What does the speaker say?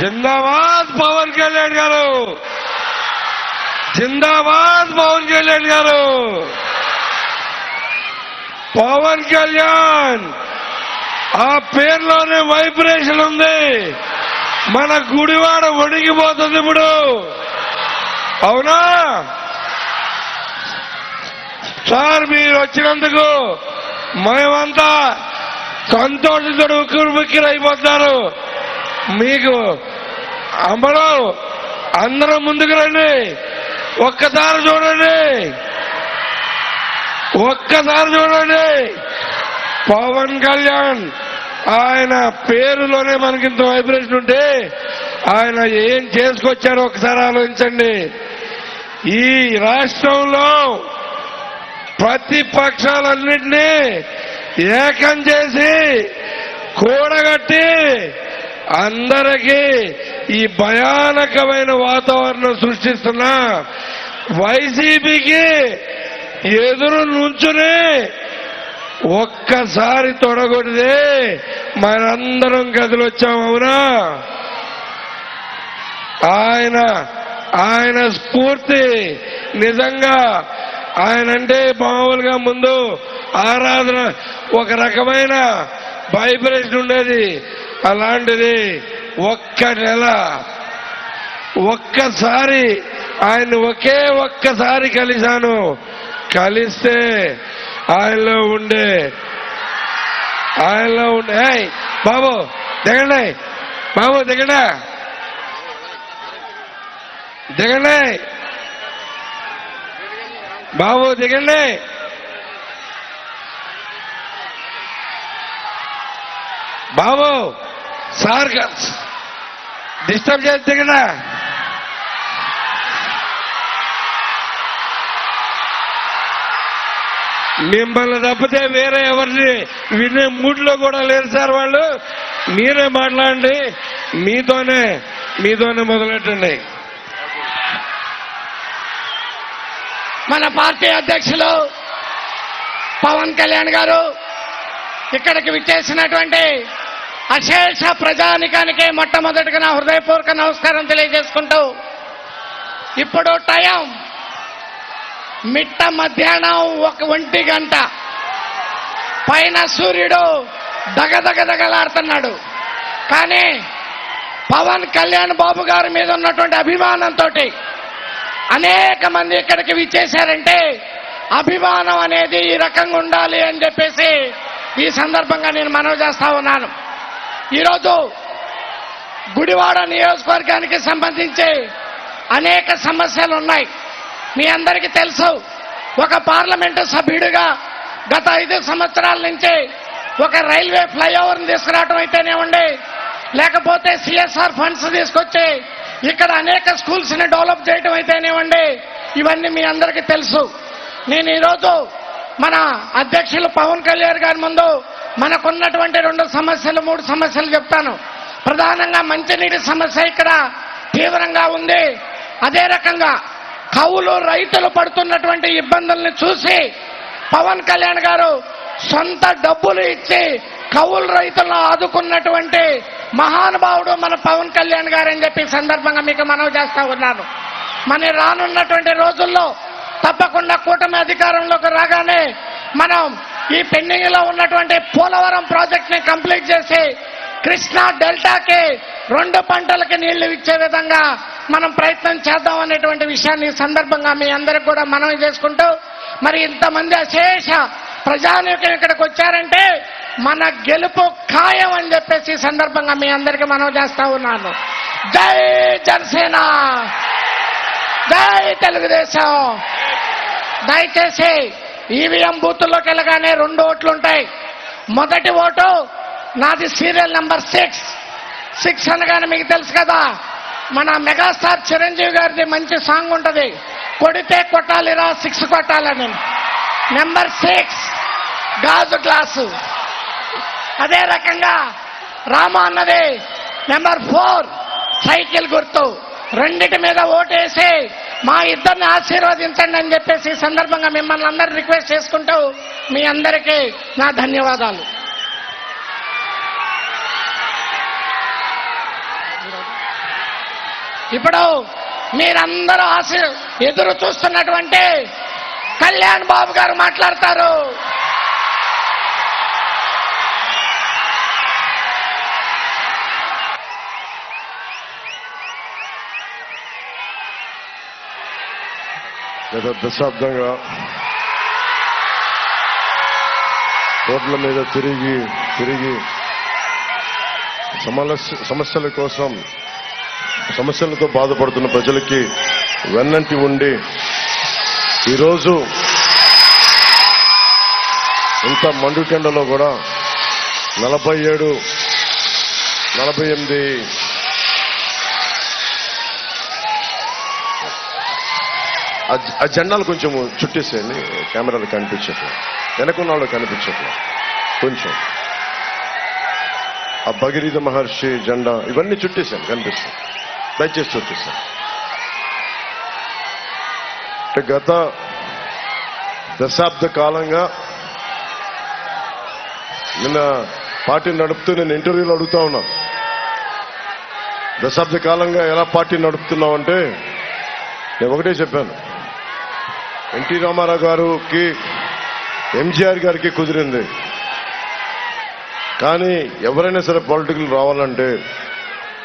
జిందాబాద్ పవన్ కళ్యాణ్ గారు. జిందాబాద్ పవన్ కళ్యాణ్ గారు. పవన్ కళ్యాణ్ ఆ పేరులోనే వైబ్రేషన్ ఉంది. మన గుడివాడ వణిగిపోతుంది ఇప్పుడు. అవునా? సార్ మీరు వచ్చినందుకు మేమంతా సంతోషితుడు ఉక్కిరి బిక్కిరి అయిపోతున్నారు మీకు అమ్మడం అందరం ముందుకు రండి. ఒక్కసారి చూడండి. ఒక్కసారి చూడండి. పవన్ కళ్యాణ్ ఆయన పేరులోనే మనకి ఇంత వైబ్రేషన్ ఉంటే ఆయన ఏం చేసుకొచ్చారో ఒకసారి ఆలోచించండి. ఈ రాష్ట్రంలో ప్రతిపక్షాలన్నింటినీ ఏకం చేసి కూడగట్టి అందరికీ ఈ భయానకమైన వాతావరణం సృష్టిస్తున్న వైసీపీకి ఎదురు నుంచునే ఒక్కసారి తొడగొడితే మనందరం కదిలొచ్చాం అవునా? ఆయన ఆయన స్ఫూర్తి నిజంగా ఆయన అంటే మామూలుగా ముందు ఆరాధన ఒక రకమైన వైబ్రేషన్ ఉండేది. అలాంటిది ఒక్క నెల. ఒక్కసారి ఆయన ఒకే ఒక్కసారి కలిశాను. కలిస్తే ఆయనలో ఉండే ఆయనలో ఉండే. బాబు దిగండి. బాబు దిగడా. దిగండి. బాబు దిగండి. బాబు సార్ డిస్టర్బ్ చేసి దిగండి మిమ్మల్ని తప్పితే వేరే ఎవరిని వినే మూడ్లో కూడా లేరు సార్ వాళ్ళు. మీరే మాట్లాడండి. మీతోనే మీతోనే మొదలెట్టండి. మన పార్టీ అధ్యక్షులు పవన్ కళ్యాణ్ గారు ఇక్కడికి విచ్చేసినటువంటి అశేష ప్రజానికానికి మొట్టమొదటిగా నా హృదయపూర్వక నమస్కారం తెలియజేసుకుంటూ ఇప్పుడు టైం మిట్ట మధ్యాహ్నం ఒక ఒంటి గంట. పైన సూర్యుడు దగదగదగలాడుతున్నాడు. కానీ పవన్ కళ్యాణ్ బాబు గారి మీద ఉన్నటువంటి అభిమానంతో అనేక మంది ఇక్కడికి విచ్చేశారంటే అభిమానం అనేది ఈ రకంగా ఉండాలి అని చెప్పేసి ఈ సందర్భంగా నేను మనవి చేస్తా ఉన్నాను. ఈరోజు గుడివాడ నియోజకవర్గానికి సంబంధించి అనేక సమస్యలు ఉన్నాయి. మీ అందరికీ తెలుసు ఒక పార్లమెంటు సభ్యుడిగా గత ఐదు సంవత్సరాల నుంచి ఒక రైల్వే ఫ్లైఓవర్ని తీసుకురావడం అయితేనేమండి లేకపోతే సిఎస్ఆర్ ఫండ్స్ తీసుకొచ్చి ఇక్కడ అనేక స్కూల్స్ని డెవలప్ చేయడం అయితేనేవండి ఇవన్నీ మీ అందరికీ తెలుసు. నేను ఈరోజు మన అధ్యక్షులు పవన్ కళ్యాణ్ గారి ముందు మనకున్నటువంటి రెండు సమస్యలు మూడు సమస్యలు చెప్తాను. ప్రధానంగా మంచినీటి సమస్య ఇక్కడ తీవ్రంగా ఉంది. అదే రకంగా కవులు రైతులు పడుతున్నటువంటి ఇబ్బందుల్ని చూసి పవన్ కళ్యాణ్ గారు సొంత డబ్బులు ఇచ్చి కవులు రైతులను ఆదుకున్నటువంటి మహానుభావుడు మన పవన్ కళ్యాణ్ గారు అని చెప్పి సందర్భంగా మీకు మనవి చేస్తా ఉన్నాను. మన రానున్నటువంటి రోజుల్లో తప్పకుండా కూటమి అధికారంలోకి రాగానే మనం ఈ పెండింగ్లో ఉన్నటువంటి పోలవరం ప్రాజెక్ట్ని కంప్లీట్ చేసి కృష్ణా డెల్టాకి రెండు పంటలకి నీళ్ళు ఇచ్చే విధంగా మనం ప్రయత్నం చేద్దాం అనేటువంటి విషయాన్ని సందర్భంగా మీ అందరికి కూడా మనవి చేసుకుంటూ మరి ఇంతమంది అశేష ప్రజానీకం ఇక్కడికి వచ్చారంటే మన గెలుపు ఖాయం అని చెప్పేసి సందర్భంగా మీ అందరికి మనవి చేస్తా ఉన్నాను. జై జనసేన! జై తెలుగుదేశం! దయచేసి ఈవీఎం బూతుల్లోకి వెళ్ళగానే రెండు ఓట్లు ఉంటాయి. మొదటి ఓటు నాది సీరియల్ నెంబర్ సిక్స్. సిక్స్ అనగానే మీకు తెలుసు కదా మన మెగాస్టార్ చిరంజీవి గారిది మంచి సాంగ్ ఉంటుంది. కొడితే కొట్టాలిరా సిక్స్ కొట్టాలని. నెంబర్ సిక్స్ గాజు గ్లాసు. అదే రకంగా రామ అన్నది నెంబర్ ఫోర్ సైకిల్ గుర్తు. రెండిటి మీద ఓటేసి మా ఇద్దరిని ఆశీర్వదించండి అని చెప్పేసి ఈ సందర్భంగా మిమ్మల్ని అందరు రిక్వెస్ట్ చేసుకుంటూ మీ అందరికీ నా ధన్యవాదాలు. ఇప్పుడు మీరందరూ ఆశీర్ ఎదురు చూస్తున్నటువంటి కళ్యాణ్ బాబు గారు మాట్లాడతారు. గత దశాబ్దంగా రోడ్ల మీద తిరిగి తిరిగి సమస్యల కోసం సమస్యలతో బాధపడుతున్న ప్రజలకి వెన్నంటి ఉండి ఈరోజు ఇంత మండుటెండలో కూడా నలభై ఏడు నలభై ఎనిమిది ఆ జెండాలు కొంచెం చుట్టేసేయండి. కెమెరాలు కనిపించట్లేదు. వెనకున్న వాళ్ళు కనిపించట్లేదు. కొంచెం. ఆ భగీరథ మహర్షి జెండా ఇవన్నీ చుట్టేసాను కనిపిస్తాను దయచేసి చుట్టేసాను అంటే గత దశాబ్ద కాలంగా నిన్న పార్టీ నడుపుతూ నేను ఇంటర్వ్యూలో అడుగుతా ఉన్నా. దశాబ్ద కాలంగా ఎలా పార్టీ నడుపుతున్నావు అంటే నేను ఒకటే చెప్పాను. ఎన్టీ రామారావు గారికి ఎంజీఆర్ గారికి కుదిరింది. కానీ ఎవరైనా సరే పొలిటికల్ రావాలంటే